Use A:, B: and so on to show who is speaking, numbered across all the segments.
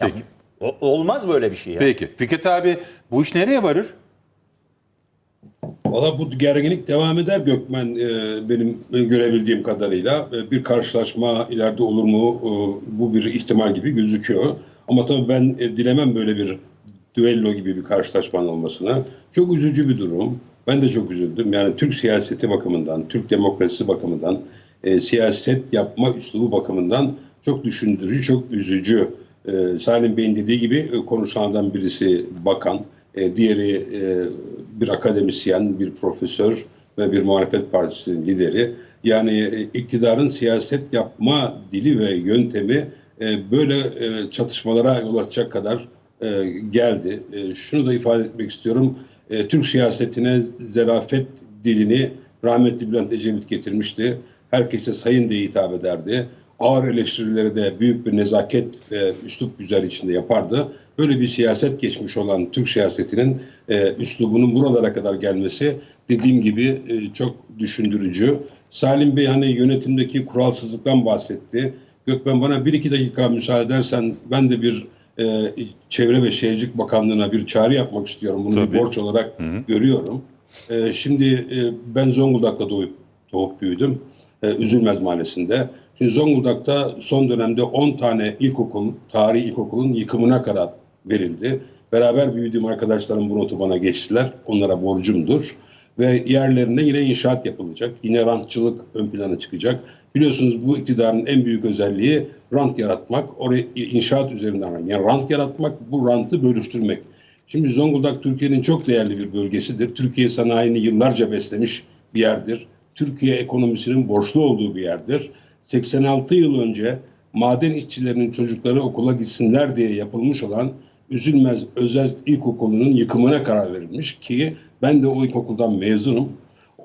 A: Peki.
B: O- olmaz böyle bir şey ya.
A: Peki. Fikret abi bu iş nereye varır?
C: Valla bu gerginlik devam eder Gökmen e, benim görebildiğim kadarıyla. E, bir karşılaşma ileride olur mu e, bu bir ihtimal gibi gözüküyor. Ama tabii ben e, dilemem böyle bir düello gibi bir karşılaşmanın olmasını. Çok üzücü bir durum. Ben de çok üzüldüm. Yani Türk siyaseti bakımından, Türk demokrasisi bakımından, e, siyaset yapma üslubu bakımından çok düşündürücü, çok üzücü. E, Salim Bey'in dediği gibi e, konuşanlardan birisi bakan, e, diğeri e, bir akademisyen, bir profesör ve bir muhalefet partisinin lideri. Yani e, iktidarın siyaset yapma dili ve yöntemi e, böyle e, çatışmalara yol açacak kadar e, geldi. E, şunu da ifade etmek istiyorum. E, Türk siyasetine zerafet dilini rahmetli Bülent Ecevit getirmişti. Herkese sayın diye hitap ederdi. Ağır eleştirileri de büyük bir nezaket ve üslup güzel içinde yapardı. Böyle bir siyaset geçmiş olan Türk siyasetinin e, üslubunun buralara kadar gelmesi dediğim gibi e, çok düşündürücü. Salim Bey hani yönetimdeki kuralsızlıktan bahsetti. Gökmen bana bir iki dakika müsaade edersen ben de bir e, Çevre ve Şehircilik Bakanlığı'na bir çağrı yapmak istiyorum. Bunu
A: Tabii.
C: bir borç olarak görüyorum. E, şimdi e, ben Zonguldak'ta doğup, doğup büyüdüm. E, Üzülmez Mahallesi'nde. Zonguldak'ta son dönemde 10 tane ilkokul, tarihi ilkokulun yıkımına karar verildi. Beraber büyüdüğüm arkadaşlarım bu notu bana geçtiler. Onlara borcumdur. Ve yerlerinde yine inşaat yapılacak. Yine rantçılık ön plana çıkacak. Biliyorsunuz bu iktidarın en büyük özelliği rant yaratmak. Oraya inşaat üzerinden yani rant yaratmak, bu rantı bölüştürmek. Şimdi Zonguldak Türkiye'nin çok değerli bir bölgesidir. Türkiye sanayini yıllarca beslemiş bir yerdir. Türkiye ekonomisinin borçlu olduğu bir yerdir. 86 yıl önce maden işçilerinin çocukları okula gitsinler diye yapılmış olan Üzülmez Özel İlkokulu'nun yıkımına karar verilmiş ki ben de o ilkokuldan mezunum.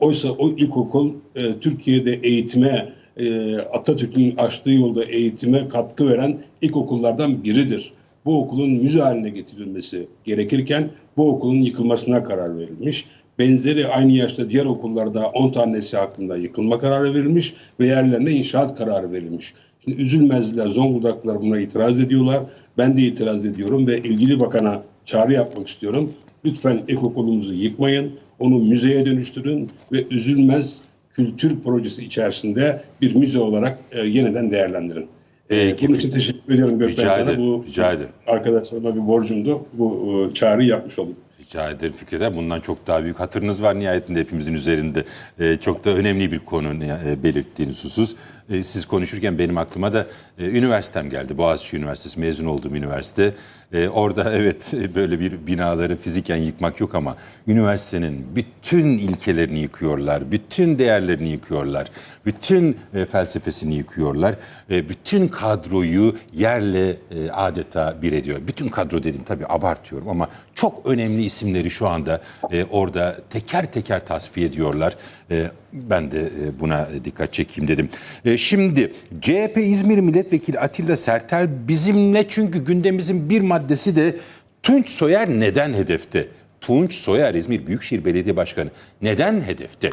C: Oysa o ilkokul e, Türkiye'de eğitime, e, Atatürk'ün açtığı yolda eğitime katkı veren ilkokullardan biridir. Bu okulun müze haline getirilmesi gerekirken bu okulun yıkılmasına karar verilmiş. Benzeri aynı yaşta diğer okullarda 10 tanesi hakkında yıkılma kararı verilmiş ve yerlerine inşaat kararı verilmiş. Şimdi Üzülmezliler, Zonguldaklılar buna itiraz ediyorlar. Ben de itiraz ediyorum ve ilgili bakana çağrı yapmak istiyorum. Lütfen ilkokulumuzu yıkmayın, onu müzeye dönüştürün ve Üzülmez kültür projesi içerisinde bir müze olarak e, yeniden değerlendirin. E,
A: Peki.
C: bunun için teşekkür ediyorum Gökmen sana.
A: ederim,
C: Bu
A: rica ederim.
C: arkadaşlarıma bir borcumdu. Bu e, çağrıyı yapmış olayım.
A: Rica ederim Fikret. Bundan çok daha büyük hatırınız var nihayetinde hepimizin üzerinde. Ee, çok da önemli bir konu e, belirttiğiniz husus. Ee, siz konuşurken benim aklıma da e, üniversitem geldi. Boğaziçi Üniversitesi mezun olduğum üniversite. Ee, orada evet böyle bir binaları fiziken yıkmak yok ama üniversitenin bütün ilkelerini yıkıyorlar. Bütün değerlerini yıkıyorlar. Bütün e, felsefesini yıkıyorlar. E, bütün kadroyu yerle e, adeta bir ediyor. Bütün kadro dedim tabii abartıyorum ama çok önemli isimleri şu anda e, orada teker teker tasfiye ediyorlar. E, ben de e, buna dikkat çekeyim dedim. E, şimdi CHP İzmir Milletvekili Atilla Sertel bizimle çünkü gündemimizin bir maddesi de Tunç Soyer neden hedefte? Tunç Soyer İzmir Büyükşehir Belediye Başkanı neden hedefte?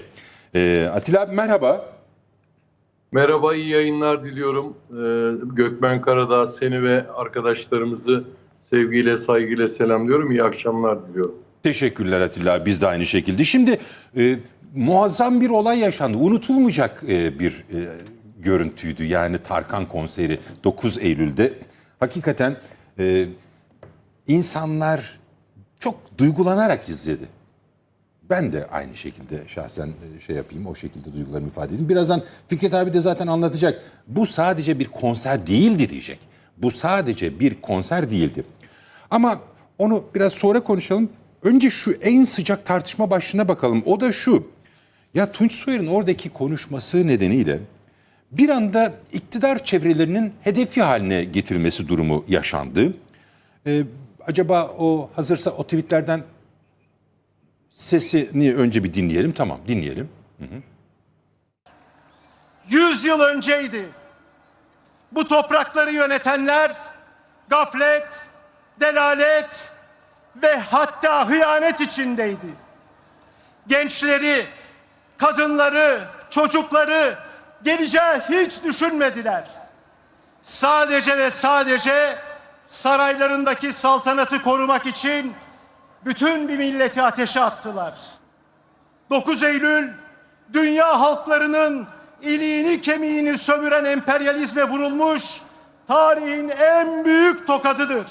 A: E, Atilla abi merhaba.
D: Merhaba, iyi yayınlar diliyorum. Gökmen Karadağ seni ve arkadaşlarımızı sevgiyle, saygıyla selamlıyorum. İyi akşamlar diliyorum.
A: Teşekkürler Atilla biz de aynı şekilde. Şimdi e, muazzam bir olay yaşandı. Unutulmayacak e, bir e, görüntüydü. Yani Tarkan konseri 9 Eylül'de. Hakikaten e, insanlar çok duygulanarak izledi. Ben de aynı şekilde şahsen e, şey yapayım, o şekilde duygularımı ifade edeyim. Birazdan Fikret abi de zaten anlatacak. Bu sadece bir konser değildi diyecek. Bu sadece bir konser değildi. Ama onu biraz sonra konuşalım. Önce şu en sıcak tartışma başlığına bakalım. O da şu. Ya Tunç Soyer'in oradaki konuşması nedeniyle bir anda iktidar çevrelerinin hedefi haline getirilmesi durumu yaşandı. Ee, acaba o hazırsa o tweetlerden sesini önce bir dinleyelim. Tamam dinleyelim.
E: 100 yıl önceydi. Bu toprakları yönetenler gaflet, delalet ve hatta hıyanet içindeydi. Gençleri, kadınları, çocukları geleceği hiç düşünmediler. Sadece ve sadece saraylarındaki saltanatı korumak için bütün bir milleti ateşe attılar. 9 Eylül dünya halklarının iliğini kemiğini sömüren emperyalizme vurulmuş tarihin en büyük tokadıdır.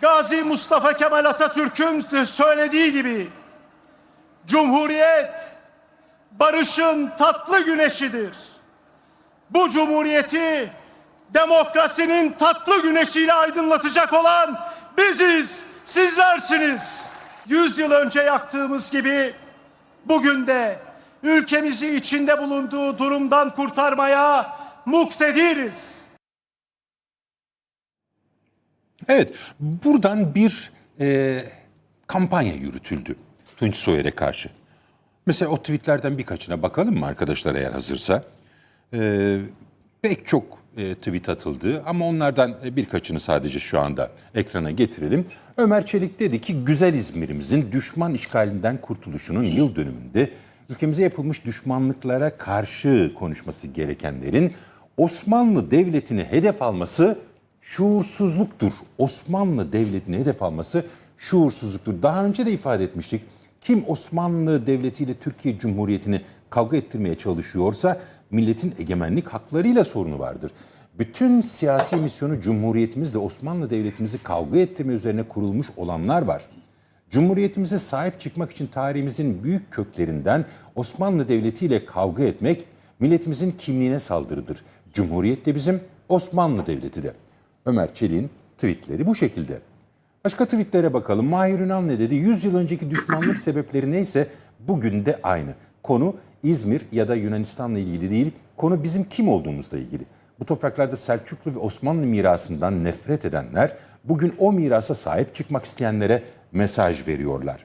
E: Gazi Mustafa Kemal Atatürk'ün söylediği gibi Cumhuriyet barışın tatlı güneşidir. Bu cumhuriyeti demokrasinin tatlı güneşiyle aydınlatacak olan biziz, sizlersiniz. Yüz yıl önce yaktığımız gibi bugün de ülkemizi içinde bulunduğu durumdan kurtarmaya muktediriz.
A: Evet, buradan bir e, kampanya yürütüldü Tunç Soyer'e karşı. Mesela o tweetlerden birkaçına bakalım mı arkadaşlar eğer hazırsa? E, pek çok e, tweet atıldı ama onlardan e, birkaçını sadece şu anda ekrana getirelim. Ömer Çelik dedi ki güzel İzmir'imizin düşman işgalinden kurtuluşunun yıl dönümünde ülkemize yapılmış düşmanlıklara karşı konuşması gerekenlerin Osmanlı Devleti'ni hedef alması şuursuzluktur. Osmanlı Devleti'ni hedef alması şuursuzluktur. Daha önce de ifade etmiştik. Kim Osmanlı Devleti ile Türkiye Cumhuriyeti'ni kavga ettirmeye çalışıyorsa milletin egemenlik haklarıyla sorunu vardır. Bütün siyasi misyonu Cumhuriyetimizle Osmanlı Devletimizi kavga ettirme üzerine kurulmuş olanlar var. Cumhuriyetimize sahip çıkmak için tarihimizin büyük köklerinden Osmanlı Devleti ile kavga etmek milletimizin kimliğine saldırıdır. Cumhuriyet de bizim, Osmanlı Devleti de. Ömer Çelik'in tweetleri bu şekilde. Başka tweetlere bakalım. Mahir Ünal ne dedi? 100 yıl önceki düşmanlık sebepleri neyse bugün de aynı. Konu İzmir ya da Yunanistan'la ilgili değil, konu bizim kim olduğumuzla ilgili. Bu topraklarda Selçuklu ve Osmanlı mirasından nefret edenler bugün o mirasa sahip çıkmak isteyenlere mesaj veriyorlar.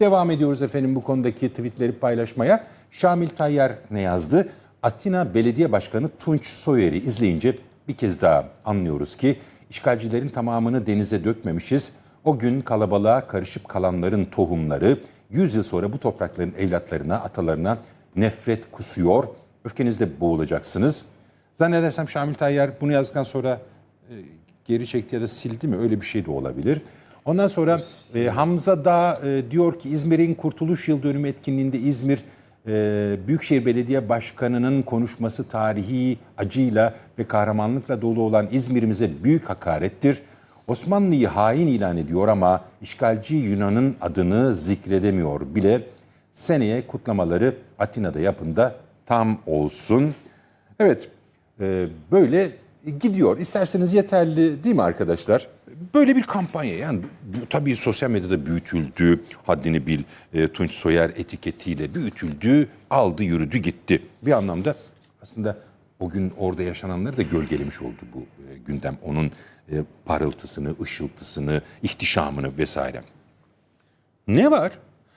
A: Devam ediyoruz efendim bu konudaki tweetleri paylaşmaya. Şamil Tayyar ne yazdı? Atina Belediye Başkanı Tunç Soyer'i izleyince bir kez daha anlıyoruz ki işgalcilerin tamamını denize dökmemişiz. O gün kalabalığa karışıp kalanların tohumları 100 yıl sonra bu toprakların evlatlarına, atalarına nefret kusuyor. Öfkenizde boğulacaksınız. Zannedersem Şamil Tayyar bunu yazdıktan sonra e, geri çekti ya da sildi mi öyle bir şey de olabilir. Ondan sonra e, Hamza da e, diyor ki İzmir'in Kurtuluş Yıl Dönümü etkinliğinde İzmir e, Büyükşehir Belediye Başkanı'nın konuşması tarihi acıyla ve kahramanlıkla dolu olan İzmir'imize büyük hakarettir. Osmanlı'yı hain ilan ediyor ama işgalci Yunan'ın adını zikredemiyor bile. Seneye kutlamaları Atina'da yapın da tam olsun. Evet, e, böyle gidiyor. İsterseniz yeterli değil mi arkadaşlar? Böyle bir kampanya yani bu, tabii sosyal medyada büyütüldü. Haddini bil, e, Tunç Soyer etiketiyle büyütüldü, aldı yürüdü gitti. Bir anlamda aslında o gün orada yaşananları da gölgelemiş oldu bu e, gündem. Onun e, parıltısını, ışıltısını, ihtişamını vesaire. Ne var?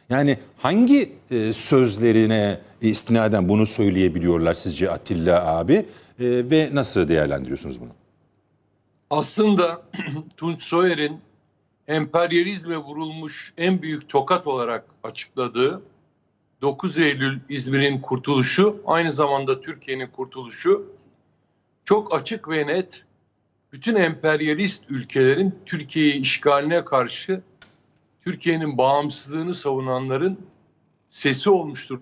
A: Yani hangi e, sözlerine istinaden bunu söyleyebiliyorlar sizce Atilla abi? E, ve nasıl değerlendiriyorsunuz bunu?
D: Aslında Tunç Soyer'in emperyalizme vurulmuş en büyük tokat olarak açıkladığı 9 Eylül İzmir'in kurtuluşu, aynı zamanda Türkiye'nin kurtuluşu çok açık ve net bütün emperyalist ülkelerin Türkiye'yi işgaline karşı Türkiye'nin bağımsızlığını savunanların sesi olmuştur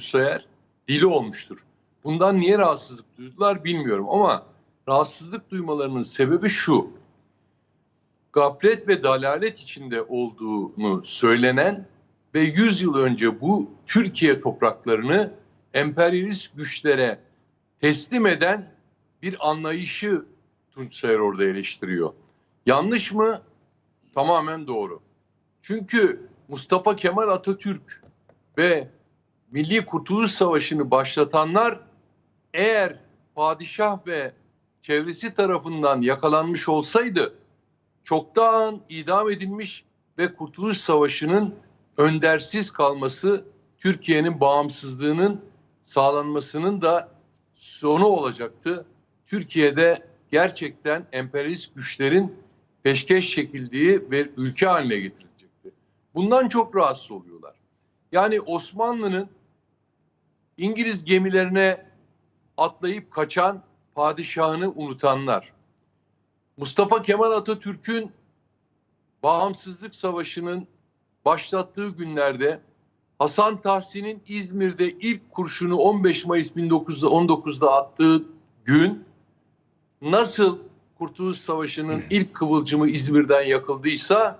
D: Soyer, dili olmuştur. Bundan niye rahatsızlık duydular bilmiyorum ama rahatsızlık duymalarının sebebi şu. Gaflet ve dalalet içinde olduğunu söylenen ve 100 yıl önce bu Türkiye topraklarını emperyalist güçlere teslim eden bir anlayışı Tunç Soyer orada eleştiriyor. Yanlış mı? Tamamen doğru. Çünkü Mustafa Kemal Atatürk ve Milli Kurtuluş Savaşı'nı başlatanlar eğer padişah ve çevresi tarafından yakalanmış olsaydı çoktan idam edilmiş ve Kurtuluş Savaşı'nın öndersiz kalması Türkiye'nin bağımsızlığının sağlanmasının da sonu olacaktı. Türkiye'de gerçekten emperyalist güçlerin peşkeş çekildiği ve ülke haline getirilecekti. Bundan çok rahatsız oluyorlar. Yani Osmanlı'nın İngiliz gemilerine atlayıp kaçan padişahını unutanlar. Mustafa Kemal Atatürk'ün bağımsızlık savaşının başlattığı günlerde Hasan Tahsin'in İzmir'de ilk kurşunu 15 Mayıs 1919'da attığı gün nasıl Kurtuluş Savaşı'nın ilk kıvılcımı İzmir'den yakıldıysa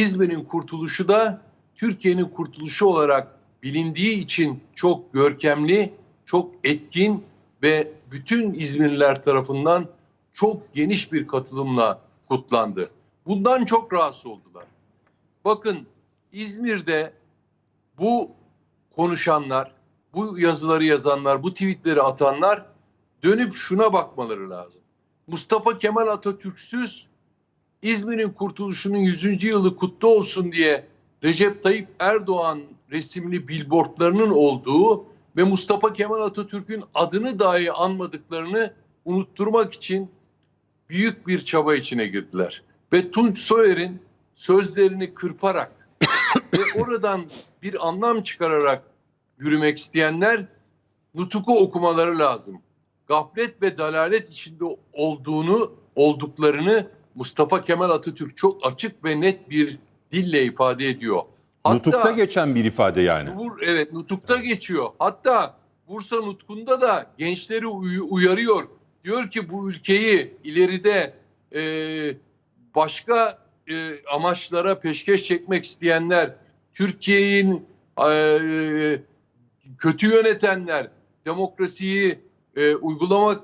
D: İzmir'in kurtuluşu da Türkiye'nin kurtuluşu olarak bilindiği için çok görkemli, çok etkin ve bütün İzmirliler tarafından çok geniş bir katılımla kutlandı. Bundan çok rahatsız oldular. Bakın İzmir'de bu konuşanlar, bu yazıları yazanlar, bu tweetleri atanlar dönüp şuna bakmaları lazım. Mustafa Kemal Atatürk'süz İzmir'in kurtuluşunun 100. yılı kutlu olsun diye Recep Tayyip Erdoğan resimli billboardlarının olduğu ve Mustafa Kemal Atatürk'ün adını dahi anmadıklarını unutturmak için büyük bir çaba içine girdiler. Ve Tunç Soyer'in sözlerini kırparak ve oradan bir anlam çıkararak yürümek isteyenler nutuku okumaları lazım. Gaflet ve dalalet içinde olduğunu, olduklarını Mustafa Kemal Atatürk çok açık ve net bir dille ifade ediyor.
A: Nutukta geçen bir ifade yani.
D: Evet nutukta geçiyor. Hatta Bursa nutkunda da gençleri uy- uyarıyor. Diyor ki bu ülkeyi ileride e, başka e, amaçlara peşkeş çekmek isteyenler, Türkiye'nin e, kötü yönetenler, demokrasiyi e, uygulamak